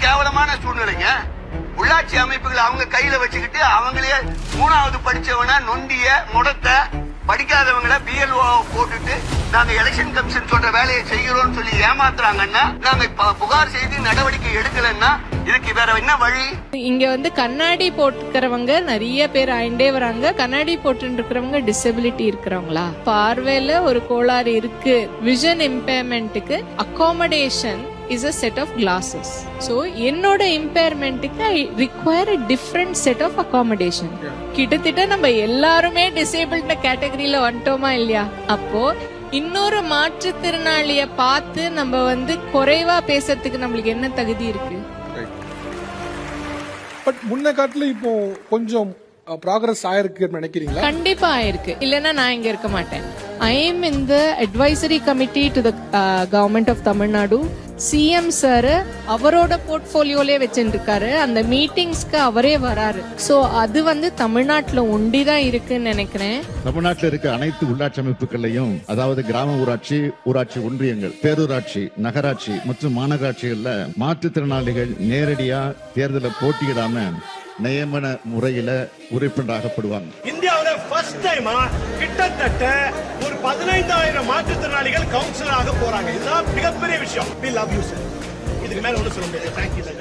கேவலமான சூழ்நிலைங்க. உள்ளாட்சி அமைப்புகள் அவங்க கையில வச்சுக்கிட்டு அவங்களே மூணாவது படிச்சவன நொண்டிய முடத்த படிக்காதவங்கள பிஎல்ஓ போட்டுட்டு நாங்க எலெக்ஷன் கமிஷன் சொல்ற வேலையை செய்கிறோம் சொல்லி ஏமாத்துறாங்கன்னா நாங்க புகார் செய்து நடவடிக்கை எடுக்கலன்னா இதுக்கு வேற என்ன வழி? இங்க வந்து கண்ணாடி போட்டுக்கிறவங்க நிறைய பேர் ஆயிண்டே வராங்க. கண்ணாடி போட்டு இருக்கிறவங்க டிசபிலிட்டி இருக்கிறவங்களா? பார்வையில ஒரு கோளாறு இருக்கு. Vision இம்பேர்மெண்ட்டுக்கு accommodation is a set of glasses so என்னோட இம்பேர்மெண்ட்டுக்கு I require a different set of accommodation கிட்டத்தட்ட நம்ம எல்லாருமே டிசேபிள்ட கேட்டகரியில வந்துட்டோமா இல்லையா? அப்போ இன்னொரு மாற்றுத்திறனாளிய பார்த்து நம்ம வந்து குறைவா பேசுறதுக்கு நம்மளுக்கு என்ன தகுதி இருக்கு? பட் முன்ன காட்டுல இப்போ கொஞ்சம் ப்ராக்ரஸ் ஆயிருக்கு நினைக்கிறீங்களா? கண்டிப்பா ஆயிருக்கு. இல்லைன்னா நான் இங்க இருக்க மாட்டேன். I am in the advisory committee to the government of Tamil Nadu CM sir அவரோட போர்ட்போலியோலே வச்சுருக்காரு அந்த மீட்டிங்ஸ்க்கு அவரே வராரு. சோ அது வந்து தமிழ்நாட்டுல ஒண்டிதான் இருக்குன்னு நினைக்கிறேன். தமிழ்நாட்டில் இருக்க அனைத்து உள்ளாட்சி அமைப்புகள்லையும் அதாவது கிராம ஊராட்சி ஊராட்சி ஒன்றியங்கள் பேரூராட்சி நகராட்சி மற்றும் மாநகராட்சிகள்ல மாற்றுத்திறனாளிகள் நேரடியா தேர்தலில் போட்டியிடாம நியமன முறையில உறுப்பினராகப்படுவாங்க. இந்தியாவுல ஃபர்ஸ்ட் டைமா கிட்டத்தட்ட பதினைந்தாயிரம் மாற்றுத்திறனாளிகள் கவுன்சிலராக போறாங்க. இதுதான் மிகப்பெரிய விஷயம். வி லவ் யூ சார் இதுக்கு மேல ஒன்றும் சொல்ல முடியாது. Thank you sir